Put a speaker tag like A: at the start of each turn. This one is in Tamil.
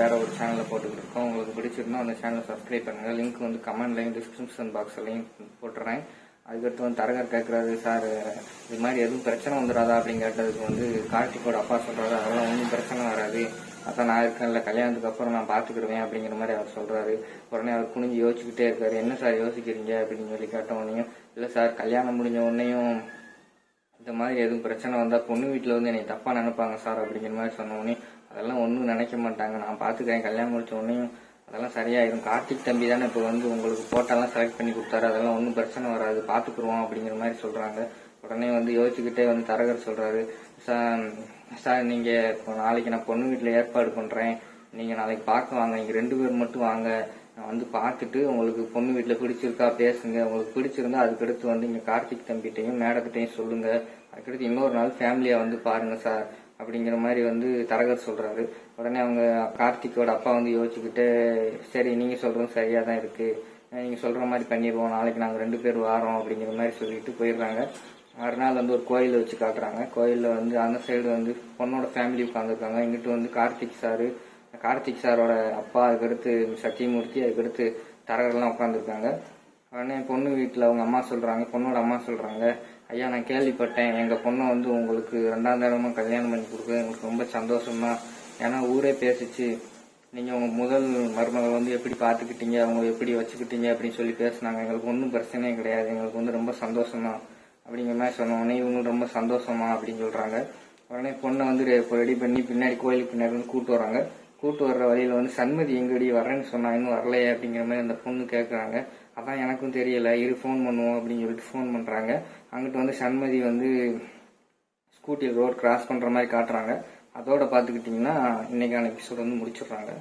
A: வேற ஒரு சேனலில் போட்டுக்கிட்டு இருக்கோம் உங்களுக்கு பிடிச்சிருந்தா அந்த சேனலை சப்ஸ்கிரைப் பண்ணுங்க. லிங்க் வந்து கமெண்ட்லையும் டிஸ்கிரிப்ஷன் பாக்ஸ்லையும் போட்டுறேன். அதுக்கடுத்து வந்து தரகர் கேட்குறாரு சார் இது மாதிரி எதுவும் பிரச்சனை வந்துடாதா? அப்படின்னு கேட்டதுக்கு வந்து கார்த்திகோட அப்பா சொல்றாரு அதெல்லாம் ஒன்றும் பிரச்சனை வராது. அதான் நான் இருக்கேன்ல கல்யாணத்துக்கு அப்புறம் நான் பார்த்துக்கிடுவேன் அப்படிங்கிற மாதிரி அவர் சொல்கிறாரு உடனே அவர் குனிஞ்சு யோசிச்சுக்கிட்டே இருக்காரு. என்ன சார் யோசிக்கிறீங்க? அப்படின்னு சொல்லி கேட்ட உடனே இல்லை சார் கல்யாணம் முடிஞ்ச உடனேயும் இந்த மாதிரி எதுவும் பிரச்சனை வந்தால் பொண்ணு வீட்டில் வந்து என்னை தப்பாக நினைப்பாங்க சார் அப்படிங்கிற மாதிரி சொன்ன அதெல்லாம் ஒன்றும் நினைக்க மாட்டாங்க. நான் பார்த்துக்கிறேன் கல்யாணம் முடிச்ச உடனேயும் அதெல்லாம் சரியாயிரும். கார்த்திக் தம்பி தானே இப்போ வந்து உங்களுக்கு ஃபோட்டோலாம் செலக்ட் பண்ணி கொடுத்தாரு. அதெல்லாம் ஒன்றும் பிரச்சனை வராது. பார்த்துக்குருவோம் அப்படிங்கிற மாதிரி சொல்கிறாங்க உடனே வந்து யோசிச்சுக்கிட்டே வந்து தரகர் சொல்கிறாரு சார் சார் நீங்கள் இப்போ நாளைக்கு நான் பொண்ணு வீட்டில் ஏற்பாடு பண்ணுறேன் நீங்கள் நாளைக்கு பார்க்க வாங்க. நீங்கள் ரெண்டு பேர் மட்டும் வாங்க. நான் வந்து பார்த்துட்டு உங்களுக்கு பொண்ணு வீட்டில் பிடிச்சிருக்கா பேசுங்க. உங்களுக்கு பிடிச்சிருந்தா அதுக்கடுத்து வந்து இங்கே கார்த்திக் தம்பிகிட்டையும் மேடத்திட்டையும் சொல்லுங்க. அதுக்கடுத்து இன்னொரு நாள் ஃபேமிலியாக வந்து பாருங்க சார் அப்படிங்கிற மாதிரி வந்து தரகர் சொல்றாரு. உடனே அவங்க கார்த்திக்கோட அப்பா வந்து யோசிச்சுக்கிட்டு சரி நீங்க சொல்கிறதும் சரியா தான் இருக்கு நீங்க சொல்ற மாதிரி பண்ணிடுவோம் நாளைக்கு நாங்கள் ரெண்டு பேர் வாரோம் அப்படிங்கிற மாதிரி சொல்லிட்டு போயிடுறாங்க. மறுநாள் வந்து ஒரு கோயில வச்சு காட்டுறாங்க. கோயிலில் வந்து அந்த சைடு வந்து பொண்ணோட ஃபேமிலி உட்காந்துருக்காங்க இங்கிட்டு வந்து கார்த்திக் சாரு கார்த்திக் சாரோட அப்பா அதுக்கடுத்து சத்தியமூர்த்தி அதுக்கடுத்து தரகர்லாம் உட்காந்துருக்காங்க உடனே பொண்ணு வீட்டில் அவங்க அம்மா சொல்கிறாங்க பொண்ணோட அம்மா சொல்கிறாங்க ஐயா நான் கேள்விப்பட்டேன். எங்கள் பொண்ணை வந்து உங்களுக்கு ரெண்டாம் தடவை கல்யாணம் பண்ணி கொடுக்க எங்களுக்கு ரொம்ப சந்தோஷம்தான் ஏன்னா ஊரே பேசிச்சு. நீங்கள் உங்கள் முதல் மருமகள் வந்து எப்படி பார்த்துக்கிட்டீங்க? அவங்க எப்படி வச்சுக்கிட்டீங்க? அப்படின்னு சொல்லி பேசுனாங்க. எங்களுக்கு ஒன்றும் பிரச்சனையே கிடையாது. எங்களுக்கு வந்து ரொம்ப சந்தோஷம்தான் அப்படிங்கிற மாதிரி சொன்ன உடனே இவங்களும் ரொம்ப சந்தோஷமா? அப்படின்னு சொல்கிறாங்க உடனே பொண்ணை வந்து ரெடி பண்ணி பின்னாடி கோயிலுக்கு பின்னாடி வந்து வராங்க. கூட்டு வர்ற வழியில் வந்து சண்மதி எங்கடி வரேன்னு சொன்னா இன்னும் வரலையே அப்படிங்கிற மாதிரி அந்த பொண்ணு கேட்குறாங்க அதான் எனக்கும் தெரியல. இரு ஃபோன் பண்ணுவோம் அப்படின்னு சொல்லிட்டு ஃபோன் பண்ணுறாங்க அங்கிட்டு வந்து சண்மதி வந்து ஸ்கூட்டியில் ரோட் கிராஸ் பண்ணுற மாதிரி காட்டுறாங்க. அதோட பார்த்துக்கிட்டிங்கன்னா இன்றைக்கான எபிசோட் வந்து முடிச்சிடுறாங்க.